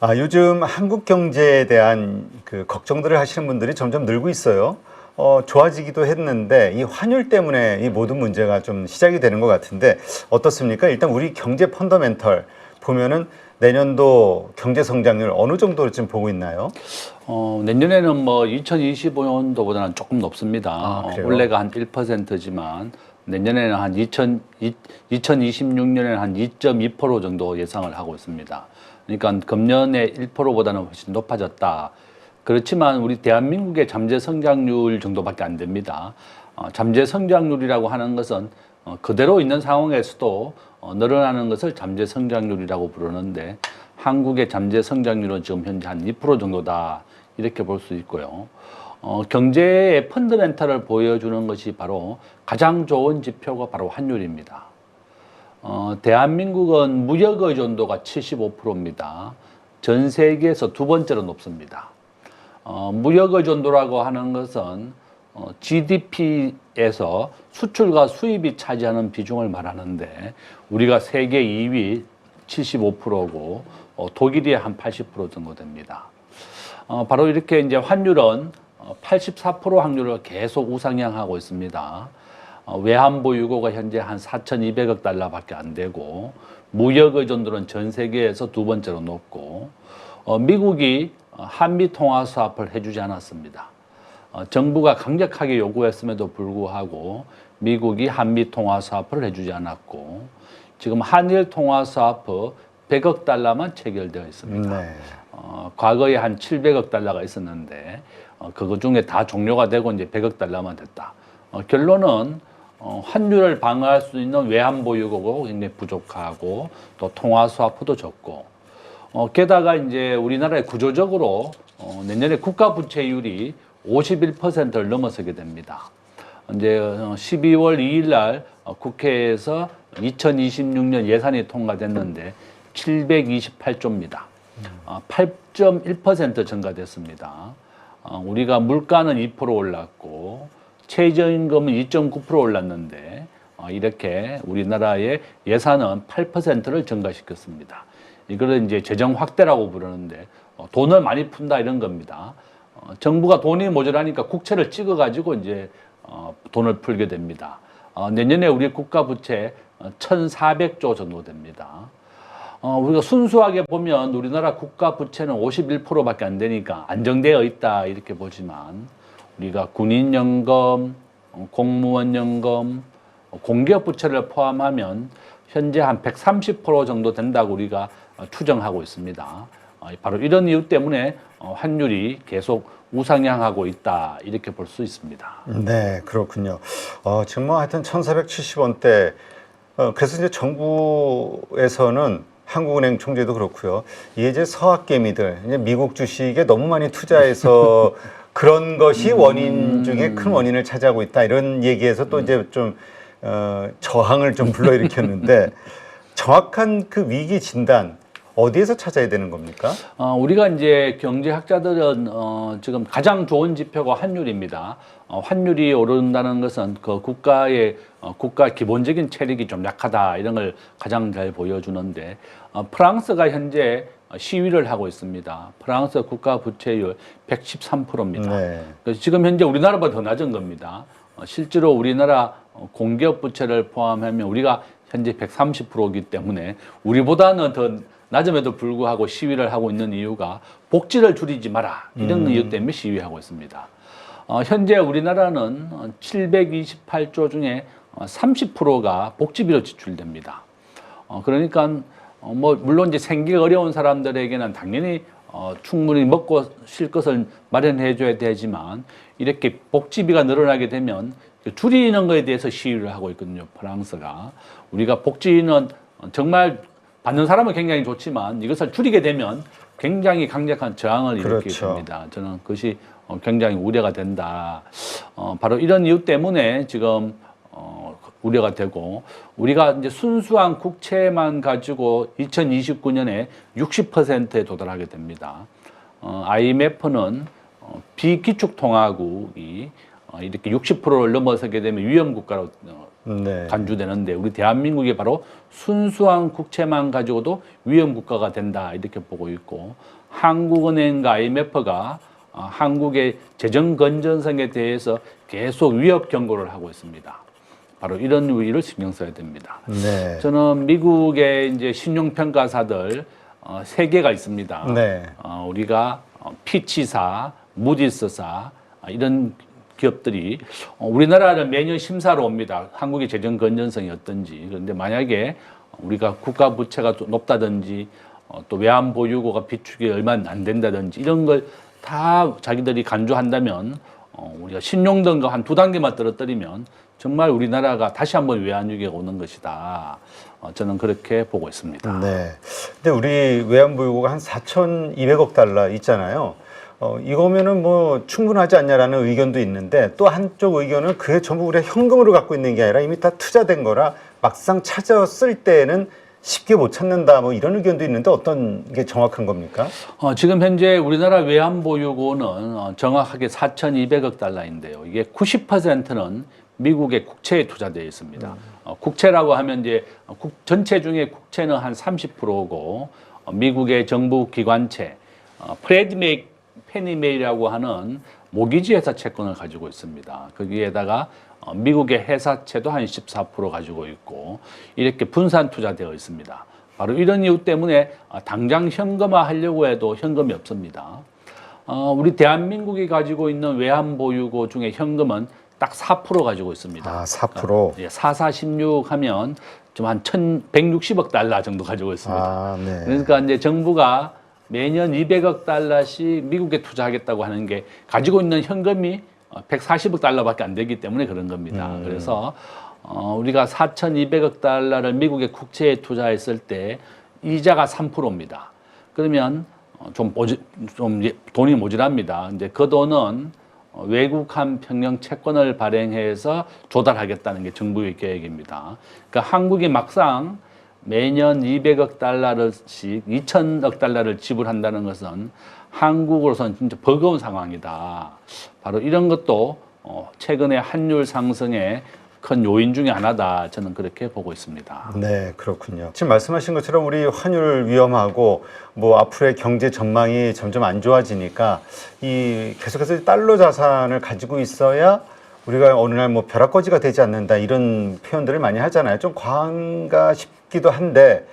아, 요즘 한국 경제에 대한 그 걱정들을 하시는 분들이 점점 늘고 있어요. 어, 좋아지기도 했는데 이 환율 때문에 이 모든 문제가 좀 시작이 되는 것 같은데 어떻습니까? 일단 우리 경제 펀더멘털 보면은 내년도 경제 성장률 어느 정도로 지금 보고 있나요? 어, 내년에는 뭐 2025년도보다는 조금 높습니다. 아, 어, 그래요? 올해가 한 1%지만 내년에는 한 2000, 2026년에는 한 2.2% 정도 예상을 하고 있습니다. 그러니까 금년에 1%보다는 훨씬 높아졌다. 그렇지만 우리 대한민국의 잠재 성장률 정도밖에 안 됩니다. 어, 잠재 성장률이라고 하는 것은 어, 그대로 있는 상황에서도 어, 늘어나는 것을 잠재 성장률이라고 부르는데 한국의 잠재 성장률은 지금 현재 한 2% 정도다 이렇게 볼 수 있고요. 어, 경제의 펀더멘탈을 보여주는 것이 바로 가장 좋은 지표가 바로 환율입니다. 어, 대한민국은 무역 의존도가 75%입니다. 전 세계에서 두 번째로 높습니다. 어, 무역 의존도라고 하는 것은 어, GDP에서 수출과 수입이 차지하는 비중을 말하는데 우리가 세계 2위 75%고 어, 독일이 한 80% 정도 됩니다. 어, 바로 이렇게 이제 환율은 어, 84% 확률을 계속 우상향하고 있습니다. 어, 외환 보 유고가 현재 한 4,200억 달러밖에 안 되고 무역 의존도는 전 세계에서 두 번째로 높고 어, 미국이 어, 한미 통화 수합을 해주지 않았습니다. 어, 정부가 강력하게 요구했음에도 불구하고 미국이 한미 통화 수합을 해주지 않았고 지금 한일 통화 수합 100억 달러만 체결되어 있습니다. 네. 어, 과거에 한 700억 달러가 있었는데 어, 그거 중에 다 종료가 되고 이제 100억 달러만 됐다. 어, 결론은 어, 환율을 방어할 수 있는 외환 보유고가 굉장히 부족하고 또 통화 수화포도 적고 어, 게다가 이제 우리나라의 구조적으로 어, 내년에 국가 부채율이 51%를 넘어서게 됩니다. 이제 어, 12월 2일 날 어, 국회에서 2026년 예산이 통과됐는데 728조입니다. 어, 8.1% 증가됐습니다. 어, 우리가 물가는 2% 올랐고 최저임금은 2.9% 올랐는데 어, 이렇게 우리나라의 예산은 8%를 증가시켰습니다. 이거를 이제 재정 확대라고 부르는데 어, 돈을 많이 푼다 이런 겁니다. 어, 정부가 돈이 모자라니까 국채를 찍어 가지고 이제 어, 돈을 풀게 됩니다. 어, 내년에 우리 국가 부채 어, 1,400조 정도 됩니다. 어, 우리가 순수하게 보면 우리나라 국가 부채는 51%밖에 안 되니까 안정되어 있다 이렇게 보지만 우리가 군인연금, 어, 공무원연금, 어, 공기업 부채를 포함하면 현재 한 130% 정도 된다고 우리가 어, 추정하고 있습니다. 어, 바로 이런 이유 때문에 어, 환율이 계속 우상향하고 있다 이렇게 볼 수 있습니다. 네, 그렇군요. 어, 지금 뭐 하여튼 1,470원대. 어, 그래서 이제 정부에서는 한국은행 총재도 그렇고요. 이게 이제 서학개미들, 이제 미국 주식에 너무 많이 투자해서 그런 것이 원인 중에 큰 원인을 차지하고 있다. 이런 얘기에서 또 이제 좀 어, 저항을 좀 불러일으켰는데 정확한 그 위기 진단 어디에서 찾아야 되는 겁니까? 어, 우리가 이제 경제학자들은 어, 지금 가장 좋은 지표가 환율입니다. 어, 환율이 오른다는 것은 그 국가의 어, 국가 기본적인 체력이 좀 약하다 이런 걸 가장 잘 보여주는데 어, 프랑스가 현재 시위를 하고 있습니다. 프랑스 국가 부채율 113%입니다. 네. 지금 현재 우리나라보다 더 낮은 겁니다. 어, 실제로 우리나라 어, 공기업 부채를 포함하면 우리가 현재 130%이기 때문에 우리보다는 더 낮음에도 불구하고 시위를 하고 있는 이유가 복지를 줄이지 마라 이런 이유 때문에 시위하고 있습니다. 어, 현재 우리나라는 어, 728조 중에 어, 30%가 복지비로 지출됩니다. 어, 그러니까 어, 뭐 물론 이제 생기 어려운 사람들에게는 당연히 어, 충분히 먹고 쉴 것을 마련해 줘야 되지만 이렇게 복지비가 늘어나게 되면 그 줄이는 것에 대해서 시위를 하고 있거든요. 프랑스가 우리가 복지는 정말 받는 사람은 굉장히 좋지만 이것을 줄이게 되면 굉장히 강력한 저항을 일으키게 그렇죠. 됩니다. 저는 그것이 어, 굉장히 우려가 된다. 어, 바로 이런 이유 때문에 지금 어, 우려가 되고 우리가 이제 순수한 국채만 가지고 2029년에 60%에 도달하게 됩니다. 어, IMF는 어, 비기축 통화국이 어, 이렇게 60%를 넘어서게 되면 위험 국가로 어, 네. 간주되는데 우리 대한민국이 바로 순수한 국채만 가지고도 위험 국가가 된다 이렇게 보고 있고 한국은행과 IMF가 어, 한국의 재정 건전성에 대해서 계속 위협 경고를 하고 있습니다. 바로 이런 우위를 신경 써야 됩니다. 네. 저는 미국의 이제 신용 평가사들 어, 세 개가 있습니다. 네. 어, 우리가 어, 피치사, 무디스사 아, 이런 기업들이 어, 우리나라는 매년 심사로 옵니다. 한국의 재정 건전성이 어떤지. 그런데 만약에 우리가 국가 부채가 또 높다든지 어, 또 외환 보유고가 비축이 얼마 안 된다든지 이런 걸 다 자기들이 간주한다면 어, 우리가 신용등급 한 두 단계만 떨어뜨리면 정말 우리나라가 다시 한번 외환위기가 오는 것이다. 어, 저는 그렇게 보고 있습니다. 네. 근데 우리 외환보유고가 한 4,200억 달러 있잖아요. 어, 이거면은 뭐 충분하지 않냐라는 의견도 있는데 또 한쪽 의견은 그게 전부 우리가 현금으로 갖고 있는 게 아니라 이미 다 투자된 거라 막상 찾았을 때는 쉽게 못 찾는다 뭐 이런 의견도 있는데 어떤 게 정확한 겁니까? 어, 지금 현재 우리나라 외환 보유고는 어, 정확하게 4,200억 달러인데요. 이게 90%는 미국의 국채에 투자되어 있습니다. 어, 국채라고 하면 이제 국, 전체 중에 국채는 한 30%고 어, 미국의 정부 기관채, 어, 프레드메이, 페니메이라고 하는 모기지 회사 채권을 가지고 있습니다. 거기에다가 어, 미국의 회사채도 한 14% 가지고 있고 이렇게 분산 투자되어 있습니다. 바로 이런 이유 때문에 아, 당장 현금화 하려고 해도 현금이 없습니다. 어, 우리 대한민국이 가지고 있는 외환 보유고 중에 현금은 딱 4% 가지고 있습니다. 아, 4%. 예, 4416 하면 좀 한 1,160억 달러 정도 가지고 있습니다. 아, 네. 그러니까 이제 정부가 매년 200억 달러씩 미국에 투자하겠다고 하는 게 가지고 있는 현금이 140억 달러밖에 안 되기 때문에 그런 겁니다. 음. 그래서 어, 우리가 4,200억 달러를 미국의 국채에 투자했을 때 이자가 3%입니다. 그러면 어, 좀, 모지, 좀 예- 돈이 모자랍니다. 이제 그 돈은 어, 외국한 평형 채권을 발행해서 조달하겠다는 게 정부의 계획입니다. 그러니까 한국이 막상 매년 200억 달러씩 2천억 달러를 지불한다는 것은 한국으로서는 진짜 버거운 상황이다. 바로 이런 것도 어, 최근의 환율 상승의 큰 요인 중에 하나다. 저는 그렇게 보고 있습니다. 네, 그렇군요. 지금 말씀하신 것처럼 우리 환율 위험하고 뭐 앞으로의 경제 전망이 점점 안 좋아지니까 이 계속해서 달러 자산을 가지고 있어야 우리가 어느 날 뭐 벼락거지가 되지 않는다 이런 표현들을 많이 하잖아요. 좀 과한가 싶기도 한데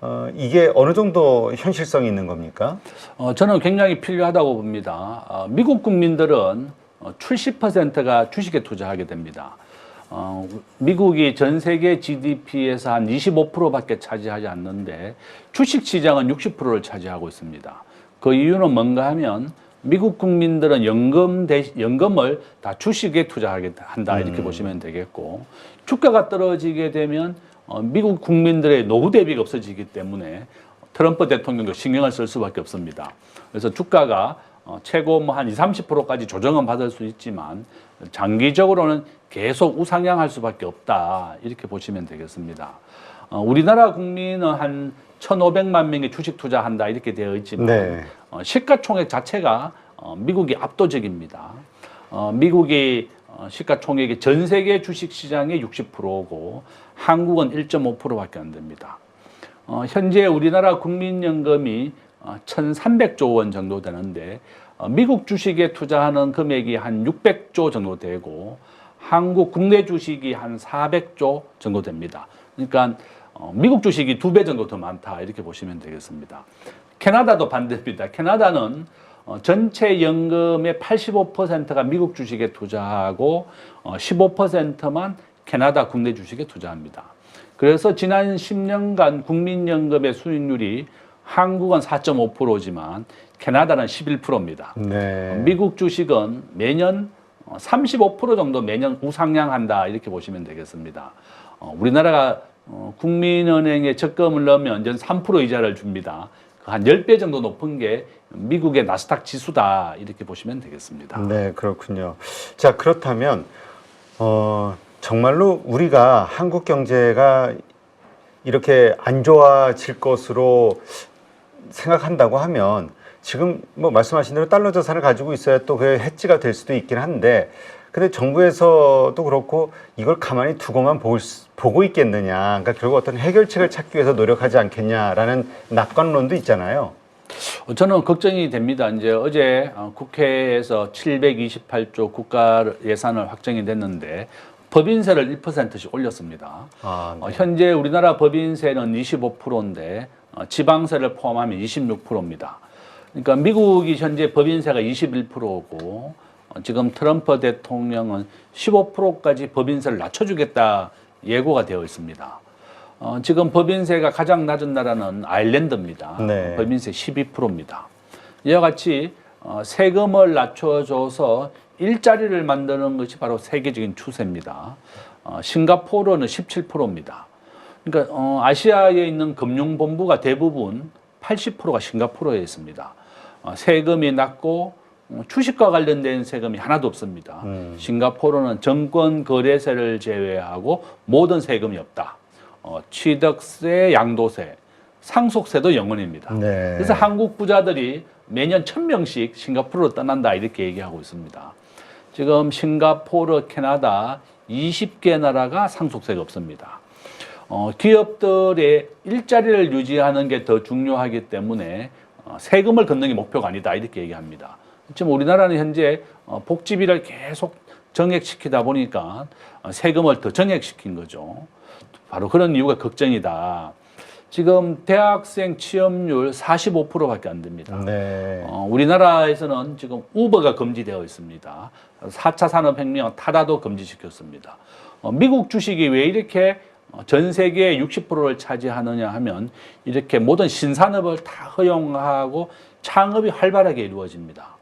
어, 이게 어느 정도 현실성이 있는 겁니까? 어, 저는 굉장히 필요하다고 봅니다. 어, 미국 국민들은 어, 70%가 주식에 투자하게 됩니다. 어, 미국이 전 세계 GDP에서 한 25%밖에 차지하지 않는데 주식 시장은 60%를 차지하고 있습니다. 그 이유는 뭔가 하면 미국 국민들은 연금 대 연금을 다 주식에 투자하게 한다 이렇게 보시면 되겠고 주가가 떨어지게 되면 어, 미국 국민들의 노후 대비가 없어지기 때문에 트럼프 대통령도 신경을 쓸 수밖에 없습니다. 그래서 주가가 어, 최고 뭐 한 20, 30%까지 조정은 받을 수 있지만 장기적으로는 계속 우상향할 수밖에 없다. 이렇게 보시면 되겠습니다. 어, 우리나라 국민은 한 1,500만 명이 주식 투자한다 이렇게 되어 있지만 네. 어, 시가총액 자체가 어, 미국이 압도적입니다. 어, 미국이 어, 시가총액이 전 세계 주식 시장의 60%고 한국은 1.5%밖에 안 됩니다. 어, 현재 우리나라 국민연금이 어, 1,300조 원 정도 되는데 어, 미국 주식에 투자하는 금액이 한 600조 정도 되고 한국 국내 주식이 한 400조 정도 됩니다. 그러니까 어, 미국 주식이 두 배 정도 더 많다 이렇게 보시면 되겠습니다. 캐나다도 반대입니다. 캐나다는 어, 전체 연금의 85%가 미국 주식에 투자하고 어, 15%만 캐나다 국내 주식에 투자합니다. 그래서 지난 10년간 국민연금의 수익률이 한국은 4.5%지만 캐나다는 11%입니다. 네. 미국 주식은 매년 35% 정도 매년 우상향한다 이렇게 보시면 되겠습니다. 어, 우리나라가 어, 국민은행에 적금을 넣으면 연3% 이자를 줍니다. 그한 10배 정도 높은 게 미국의 나스닥 지수다 이렇게 보시면 되겠습니다. 네, 그렇군요. 자, 그렇다면 어, 정말로 우리가 한국 경제가 이렇게 안 좋아질 것으로 생각한다고 하면 지금 뭐 말씀하신 대로 달러 자산을 가지고 있어야 또 그게 해지가 될 수도 있긴 한데 근데 정부에서도 그렇고 이걸 가만히 두고만 볼 수- 보고 있겠느냐. 그러니까 결국 어떤 해결책을 찾기 위해서 노력하지 않겠냐라는 낙관론도 있잖아요. 어, 저는 걱정이 됩니다. 이제 어제 어, 국회에서 728조 국가 예산을 확정이 됐는데 법인세를 1%씩 올렸습니다. 아, 어, 현재 우리나라 법인세는 25%인데 어, 지방세를 포함하면 26%입니다. 그러니까 미국이 현재 법인세가 21%고 어, 지금 트럼프 대통령은 15%까지 법인세를 낮춰주겠다 예고가 되어 있습니다. 어, 지금 법인세가 가장 낮은 나라는 아일랜드입니다. 네. 법인세 12%입니다. 이와 같이 어, 세금을 낮춰줘서 일자리를 만드는 것이 바로 세계적인 추세입니다. 어, 싱가포르는 17%입니다. 그러니까 어, 아시아에 있는 금융본부가 대부분 80%가 싱가포르에 있습니다. 어, 세금이 낮고 어, 주식과 관련된 세금이 하나도 없습니다. 음. 싱가포르는 정권 거래세를 제외하고 모든 세금이 없다. 어, 취득세, 양도세, 상속세도 영원입니다. 네. 그래서 한국 부자들이 매년 천 명씩 싱가포르로 떠난다 이렇게 얘기하고 있습니다. 지금 싱가포르, 캐나다 20개 나라가 상속세가 없습니다. 어, 기업들의 일자리를 유지하는 게 더 중요하기 때문에 어, 세금을 걷는 게 목표가 아니다 이렇게 얘기합니다. 지금 우리나라는 현재 어, 복지비를 계속 정액시키다 보니까 어, 세금을 더 정액시킨 거죠. 바로 그런 이유가 걱정이다. 지금 대학생 취업률 45%밖에 안 됩니다. 네. 어, 우리나라에서는 지금 우버가 금지되어 있습니다. 4차 산업혁명 타다도 금지시켰습니다. 어, 미국 주식이 왜 이렇게 어, 전 세계의 60%를 차지하느냐 하면 이렇게 모든 신산업을 다 허용하고 창업이 활발하게 이루어집니다.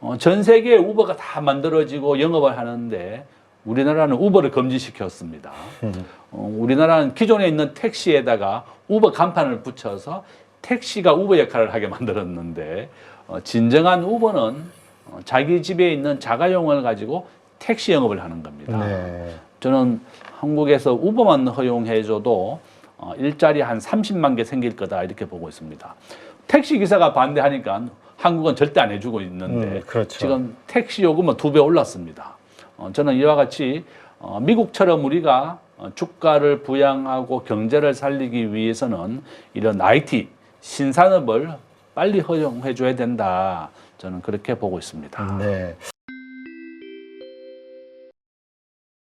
어, 전 세계에 우버가 다 만들어지고 영업을 하는데 우리나라는 우버를 금지시켰습니다. 어, 우리나라는 기존에 있는 택시에다가 우버 간판을 붙여서 택시가 우버 역할을 하게 만들었는데 어, 진정한 우버는 어, 자기 집에 있는 자가용을 가지고 택시 영업을 하는 겁니다. 네. 저는 한국에서 우버만 허용해줘도 어, 일자리 한 30만 개 생길 거다 이렇게 보고 있습니다. 택시 기사가 반대하니까 한국은 절대 안 해주고 있는데 음, 그렇죠. 지금 택시 요금은 두 배 올랐습니다. 어, 저는 이와 같이 어, 미국처럼 우리가 어, 주가를 부양하고 경제를 살리기 위해서는 이런 IT 신산업을 빨리 허용해 줘야 된다. 저는 그렇게 보고 있습니다. 네.